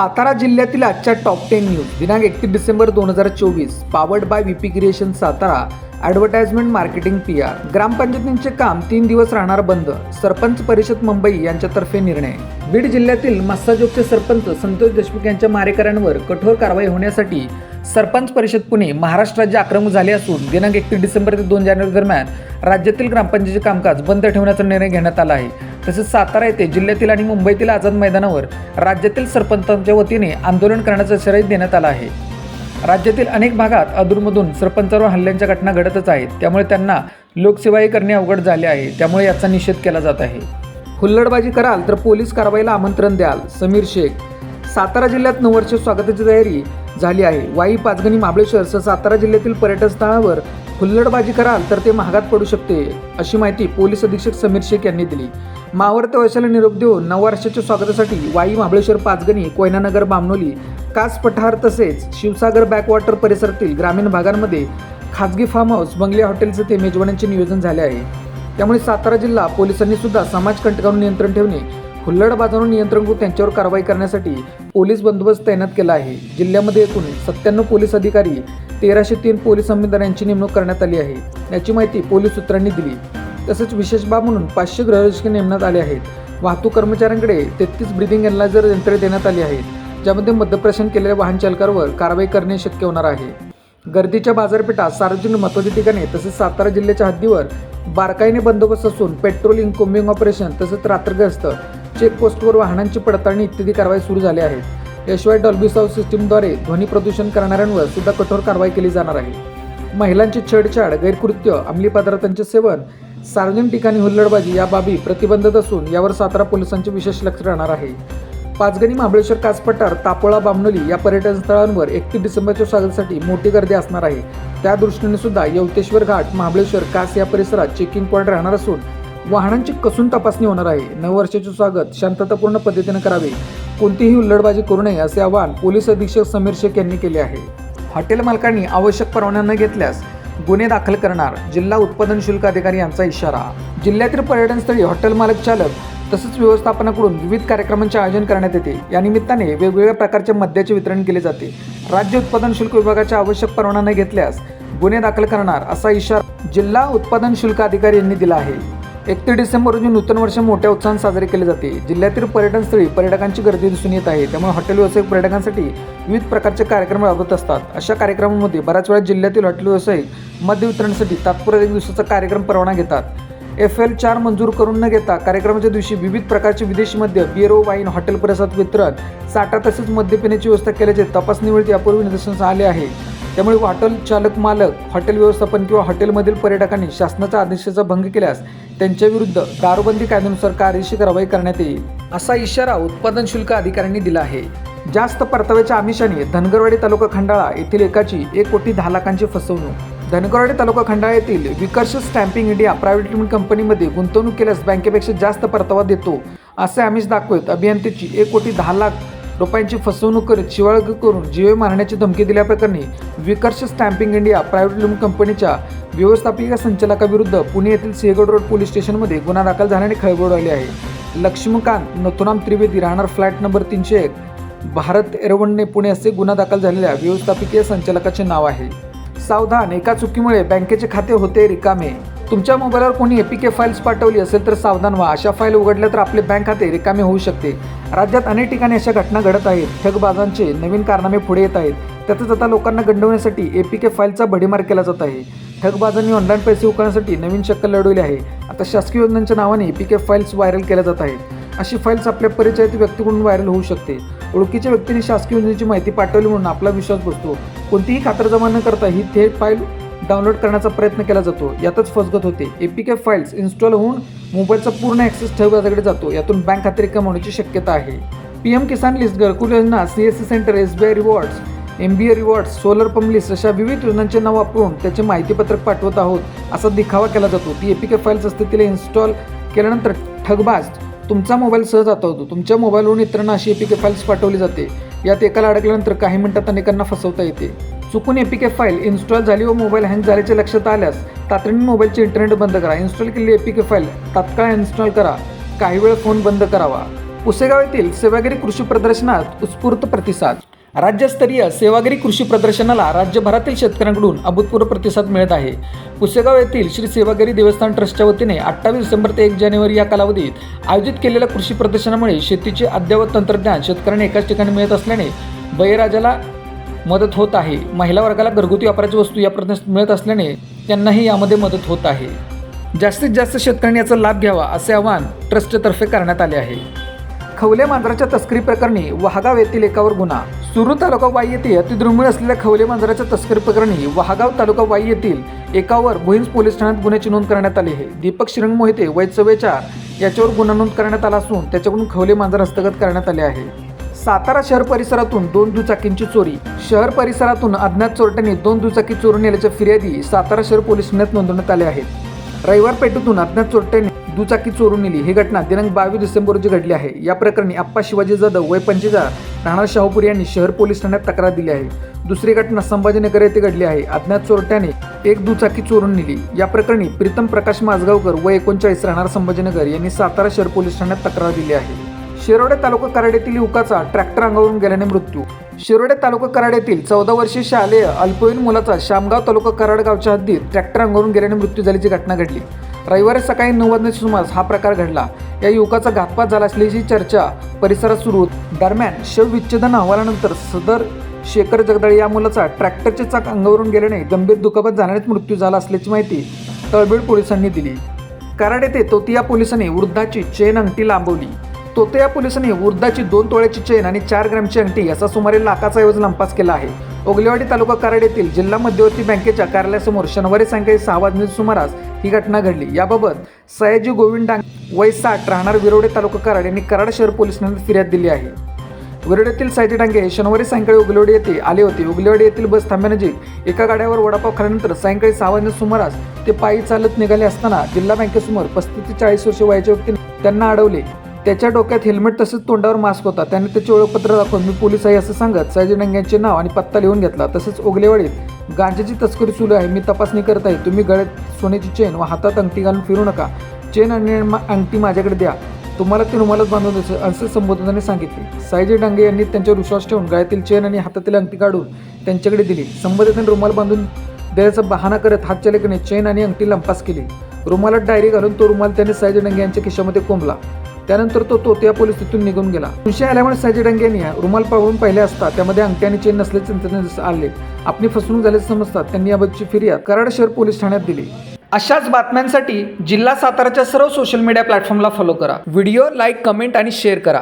सातारा जिल्ह्यातील आजच्या top ten news दिनांक एकतीस डिसेंबर दोन हजार चोवीस powered by VP creation Satara advertisement marketing P R ग्रामपंचायतींचे काम तीन दिवस राहणार बंद. सरपंच परिषद मुंबई यांच्यातर्फे निर्णय. बीड जिल्ह्यातील मस्साजोगचे सरपंच संतोष देशमुख यांच्या मारेकऱ्यांवर कठोर कारवाई होण्यासाठी सरपंच परिषद पुणे महाराष्ट्र राज्य आक्रमक झाले असून दिनांक एकतीस डिसेंबर ते दोन जानेवारी दरम्यान राज्यातील ग्रामपंचायतीचे कामकाज बंद ठेवण्याचा निर्णय घेण्यात आला आहे. तसेच सातारा येथे जिल्ह्यातील आणि मुंबईतील आझाद मैदानावर राज्यातील सरपंचांच्या वतीने आंदोलन करण्याचा इशाराही देण्यात आला आहे. राज्यातील अनेक भागात अधूनमधून सरपंचावर हल्ल्यांच्या घटना घडतच आहेत. त्यामुळे त्यांना लोकसेवाही करणे अवघड झाले आहे. त्यामुळे याचा निषेध केला जात आहे. हुल्लडबाजी कराल तर पोलीस कारवाईला आमंत्रण द्याल. समीर शेख सातारा जिल्ह्यात नववर्ष स्वागताची तयारी झाली आहे. वाई पाचगणी महाबळेश्वर सह सातारा जिल्ह्यातील पर्यटन स्थळावर हुल्लडबाजी कराल तर ते महागात पडू शकते अशी माहिती पोलीस अधीक्षक समीर शेख यांनी दिली. मावर्त वर्षाला निरोप देऊन नववर्षाच्या स्वागतासाठी वाई महाबळेश्वर पाचगणी कोयनानगर बामनोली कास पठार तसेच शिवसागर बॅकवॉटर परिसरातील ग्रामीण भागांमध्ये खाजगी फार्म हाऊस बंगले हॉटेलचे ते मेजवान्यांचे नियोजन झाले आहे. त्यामुळे सातारा जिल्हा पोलिसांनी सुद्धा समाजकंटकांवर नियंत्रण ठेवणे हुल्लडबाजांवर नियंत्रण करून त्यांच्यावर कारवाई करण्यासाठी पोलीस बंदोबस्त तैनात केला आहे. जिल्ह्यामध्ये एकूण सत्त्याण्णव पोलीस अधिकारी तेराशे तीन पोलीस हमीदार यांची नेमणूक करण्यात आली आहे. याची माहिती पोलीस सूत्रांनी दिली. तसेच विशेष बाब म्हणून पाचशे गृहरक्षक नेमण्यात आले आहेत. वाहतूक कर्मचाऱ्यांकडे तेहतीस ब्रिदिंग एनलायझर यंत्रे देण्यात आली आहेत ज्यामध्ये मद्यप्राशन केलेल्या वाहन चालकावर कारवाई करणे शक्य होणार आहे. गर्दीच्या बाजारपेठा सार्वजनिक महत्त्वाच्या ठिकाणी तसेच सातारा जिल्ह्याच्या हद्दीवर बारकाईने बंदोबस्त असून पेट्रोलिंग कोम्बिंग ऑपरेशन तसेच रात्रग्रस्त चेकपोस्टवर वाहनांची पडताळणी इत्यादी कारवाई सुरू झाली आहेत याशिवाय डॉल्बी साऊंड सिस्टीमद्वारे ध्वनी प्रदूषण करणाऱ्यांवर सुद्धा कठोर कारवाई केली जाणार आहे. महिलांची छेडछाड गैरकृत्य अंमली पदार्थांचे सेवन सार्वजनिक ठिकाणी हुल्लडबाजी या बाबी प्रतिबंधित असून यावर सातारा पोलिसांचे विशेष लक्ष राहणार आहे. पाचगणी महाबळेश्वर कासपठार तापोळा बामनोली या पर्यटन स्थळांवर एकतीस डिसेंबरच्या स्वागतासाठी मोठी गर्दी असणार आहे. त्या दृष्टीने सुद्धा यवतेश्वर घाट महाबळेश्वर कास या परिसरात चेकिंग पॉईंट राहणार असून वाहनांची कसून तपासणी होणार आहे. नववर्षाचे स्वागत शांततापूर्ण पद्धतीने करावे. कोणतीही हुल्लडबाजी करू नये असे आवाहन पोलीस अधीक्षक समीर शेख यांनी केले आहे. हॉटेल मालकांनी आवश्यक परवाना न घेतल्यास गुन्हे दाखल करणार जिल्हा उत्पादन शुल्क अधिकारी यांचा इशारा. जिल्ह्यातील पर्यटनस्थळी हॉटेल मालक चालक तसंच व्यवस्थापनाकडून विविध कार्यक्रमांचे आयोजन करण्यात येते. या निमित्ताने वेगवेगळ्या प्रकारच्या मद्याचे वितरण केले जाते. राज्य उत्पादन शुल्क विभागाच्या आवश्यक परवाना न घेतल्यास गुन्हे दाखल करणार असा इशारा जिल्हा उत्पादन शुल्क अधिकारी यांनी दिला आहे. एकतीस डिसेंबर रोजी नूतन वर्ष मोठ्या उत्साहात साजरे केले जाते. जिल्ह्यातील पर्यटनस्थळी पर्यटकांची गर्दी दिसून येत आहे. त्यामुळे हॉटेल व्यावसायिक पर्यटकांसाठी विविध प्रकारचे कार्यक्रम राबवत असतात. अशा कार्यक्रमांमध्ये बऱ्याच वेळा जिल्ह्यातील हॉटेल व्यावसायिक मद्य वितरणासाठी तात्पुरत्या एक दिवसाचा कार्यक्रम परवाना घेतात. एफ एल चार मंजूर करून न घेता कार्यक्रमाच्या दिवशी विविध प्रकारचे विदेशी मद्य बिअर वाईन हॉटेल परिसरात वितरण साठा तसेच मद्य पिण्याची व्यवस्था केल्याचे तपासणीवेळी यापूर्वी निदर्शनास आले आहे. त्यामुळे हॉटेल चालक मालक हॉटेल व्यवस्थापन किंवा हॉटेलमधील पर्यटकांनी शासनाच्या आदेशाचा भंग केल्यास त्यांच्या विरुद्ध दारूबंदी कायद्यानुसार कार्यशी कारवाई करण्यात येईल असा इशारा उत्पादन शुल्क अधिकाऱ्यांनी दिला आहे. जास्त परताव्याच्या आमिषाने धनगरवाडी तालुका खंडाळा येथील एकाची एक कोटी दहा लाखांची फसवणूक. धनगरवाडी तालुका खंडाळा येथील Vikarsh stamping India private limited कंपनीमध्ये गुंतवणूक केल्यास बँकेपेक्षा जास्त परतावा देतो असे आमिष दाखवत अभियंत्याची एक कोटी दहा लाख रुपयांची फसवणूक करीत शिवाळग करून जीवे मारण्याची धमकी दिल्याप्रकरणी Vikarsh stamping India private limited कंपनीच्या व्यवस्थापिका संचालकाविरुद्ध पुणे येथील सिंहगड रोड पोलीस स्टेशनमध्ये गुन्हा दाखल झाल्याने खळबळ उडाली आहे. लक्ष्मीकांत नथुराम त्रिवेदी राहणार फ्लॅट नंबर तीनशे एक भारत एरवणने पुणे असे गुन्हा दाखल झालेल्या व्यवस्थापकीय संचालकाचे नाव आहे. सावधान एका चुकीमुळे बँकेचे खाते होते रिकामे. तुमच्या मोबाईलवर कोणी एपीके फाईल्स पाठवली असेल तर सावधान व्हा. अशा फाईल उघडल्या तर आपले बँक खाते रिकामे होऊ शकते. राज्यात अनेक ठिकाणी अशा घटना घडत आहेत. ठगबाजांचे नवीन कारनामे पुढे येत आहेत. त्यातच आता लोकांना गंडवण्यासाठी एपीके फाईलचा भडीमार केला जात आहे. ठगबाजांनी ऑनलाईन पैसे उकळण्यासाठी नवीन शक्कल लढवली आहे. आता शासकीय योजनांच्या नावाने एपीके फाईल्स व्हायरल केल्या जात आहेत. अशी फाईल्स आपल्या परिचयात व्यक्तीकडून व्हायरल होऊ शकते. ओळखीच्या व्यक्तीने शासकीय योजनेची माहिती पाठवली म्हणून आपला विश्वास बसतो. कोणतीही खातरजमा न करता ही थेट फाईल डाउनलोड करण्याचा प्रयत्न केला जातो. यातच फसगत होते. एपीके फाईल्स इन्स्टॉल होऊन मोबाईलचा पूर्ण ॲक्सेस ठेवल्याकडे जातो. यातून बँक खाते रिकाम होण्याची शक्यता आहे. पी एम किसान लिस्ट घरकुल योजना C S C centre S B I rewards M B A rewards solar pump list अशा विविध योजनांचे नाव वापरून त्याचे माहितीपत्रक पाठवत आहोत असा दिखावा केला जातो. ती एपीके फाईल्स असते तिला इन्स्टॉल केल्यानंतर ठगबाज तुमचा मोबाईल सहज आता होतो तुमच्या मोबाईलवरून इतरांना अशी एपीके फाईल्स पाठवली जाते. यात एकाला अडकल्यानंतर काही मिनिटात अनेकांना फसवता येते. चुकून एपीके फाईल इन्स्टॉल झाली व मोबाईल हँग झाल्याचे लक्षात आल्यास तातडीने मोबाईलचे इंटरनेट बंद करा. इन्स्टॉल केलेली एपीके फाईल तात्काळ इन्स्टॉल करा. काही वेळ फोन बंद करावा. पुसेगाव येथील सेवागिरी कृषी प्रदर्शनात उत्स्फूर्त प्रतिसाद. राज्यस्तरीय सेवागिरी कृषी प्रदर्शनाला राज्यभरातील शेतकऱ्यांकडून अभूतपूर्व प्रतिसाद मिळत आहे. पुसेगाव येथील श्री सेवागिरी देवस्थान ट्रस्टच्या वतीने अठ्ठावीस डिसेंबर ते एक जानेवारी या कालावधीत आयोजित केलेल्या कृषी प्रदर्शनामुळे शेतीचे अद्ययावत तंत्रज्ञान शेतकऱ्यांना एकाच ठिकाणी मिळत असल्याने बळीराजाला मदत होत आहे. महिला वर्गाला घरगुती वापराची वस्तू या प्रदेश मिळत असल्याने त्यांनाही यामध्ये मदत होत आहे. जास्तीत जास्त शेतकऱ्यांनी याचा लाभ घ्यावा असे आवाहन ट्रस्टतर्फे करण्यात आले आहे. खवले मांजराच्या तस्करी प्रकरणी वहागाव येथील एकावर गुन्हा. सुरू तालुका वाई येथे अतिदुर्मिळ असलेल्या खवले मांजराच्या तस्करी प्रकरणी वहागाव तालुका वाई येथील एकावर भुईंज पोलीस ठाण्यात गुन्ह्याची नोंद करण्यात आली आहे. दीपक श्रीरंग मोहिते वय याच्यावर गुन्हा नोंद करण्यात आला असून त्याच्याकडून खवले मांजर हस्तगत करण्यात आले आहे. सातारा शहर परिसरातून दोन दुचाकींची चोरी. शहर परिसरातून अज्ञात चोरट्यांनी दोन दुचाकी चोरून नेल्याच्या फिर्यादी सातारा शहर पोलीस ठाण्यात नोंदवण्यात आल्या आहेत. रविवार पेठेतून अज्ञात चोरट्यांनी दुचाकी चोरून नेली. ही घटना दिनांक बावीस डिसेंबर रोजी घडली आहे. या प्रकरणी आप्पा शिवाजी जाधव वय पंचेचाळ राणा शाहूपुरी यांनी शहर पोलीस ठाण्यात तक्रार दिली आहे. दुसरी घटना संभाजीनगर येथे घडली आहे. अज्ञात चोरट्याने एक दुचाकी चोरून नेली. या प्रकरणी प्रीतम प्रकाश माजगावकर व एकोणचाळीस राहणार संभाजीनगर यांनी सातारा शहर पोलीस ठाण्यात तक्रार दिली आहे. शिरोडे तालुका कराड येथील युवकाचा ट्रॅक्टर अंगावरून गेल्याने मृत्यू. शिरोडे तालुका कराड येथील चौदा वर्षीय शालेय अल्पवयीन मुलाचा शामगाव तालुका कराड गावच्या हद्दीत ट्रॅक्टर अंगावरून गेल्याने मृत्यू झाल्याची घटना घडली. रविवारी सकाळी नऊ वाजण्याच्या सुमारास हा प्रकार घडला. या युवकाचा घातपात झाला असल्याची चर्चा परिसरात सुरू होती. दरम्यान शवविच्छेदन अहवालानंतर सदर शेखर जगदाळे या मुलाचा ट्रॅक्टरचे चाक अंगावरून गेल्याने गंभीर दुखापत झाल्यानेच मृत्यू झाला असल्याची माहिती तळबीड पोलिसांनी दिली. कराड येथे तोतिया पोलिसांनी वृद्धाची चेन अंगठी लांबवली. तोतया पोलिसांनी वृद्धाची दोन तोळ्याची चेन आणि चार ग्रॅमची अंगठी याचा सुमारे लाखाचा ऐवज लंपास केला आहे. ओगलेवाडी तालुका कराड येथील जिल्हा मध्यवर्ती बँकेच्या कार्यालयासमोर शनिवारी सायंकाळी सहा वाजण्याच्या सुमारास ही घटना घडली. याबाबत सयाजी गोविंद डांग वय साठ राहणार विरोडे तालुका कराड यांनी कराड शहर पोलीस ठाण्यात फिर्याद दिली आहे. विरोड्यातील सायजी डांगे शनिवारी सायंकाळी उगलेवाडी येथे आले होते. उगलेवाडी येथील बस थांब्यानजीक एका गाड्यावर वडापाव खाल्यानंतर सायंकाळी सहा वाजण्या सुमारास ते पायी चालत निघाले असताना जिल्हा बँकेसमोर पस्तीस ते चाळीस वर्ष वयाच्या व्यक्तीने त्यांना अडवले. त्याच्या डोक्यात हेल्मेट तसेच तोंडावर मास्क होता. त्याने त्याचे ओळखपत्र दाखवून मी पोलीस आहे असं सांगत सयाजी डांग्यांचे नाव आणि पत्ता लिहून घेतला. तसेच ओगलेवाडीत गांजाची तस्करी सुरू आहे. मी तपासणी करत आहे. तुम्ही गळ्यात सोन्याची चेन व हातात अंगठी घालून फिरू नका. चेन आणि मा- अंगठी माझ्याकडे द्या. तुम्हाला ती रुमालात बांधून द्यायचं असे संबोधनाने सांगितले. सायजी डांगे यांनी त्यांच्यावर विश्वास ठेवून गळ्यातील चेन आणि हातातील अंगठी काढून त्यांच्याकडे दिली. संबंधितांनी रुमाल बांधून देण्याचा बहाणा करत हातचालकाने चेन आणि अंगठी लंपास केली. रुमालात डायरी घालून तो रुमाल त्याने सायजी डांगे यांच्या खिशामध्ये कोंबला. त्यानंतर तो तोतिया पोलीस तिथून निघून गेला. संशय आल्यामुळे सायजी डांगे यांनी रुमाल पळून पाहिले असता त्यामध्ये अंगठी आणि चेन नसल्याचे त्यांना आले. आपली फसवणूक झाल्याचे समजतात. त्यांनी याबाबतची फिर्याद कराड शहर पोलीस ठाण्यात दिली. अशाच बातम्यांसाठी जिल्हा साताराच्या सर्व सोशल मीडिया प्लॅटफॉर्मला फॉलो करा. व्हिडिओ लाईक कमेंट आणि शेअर करा.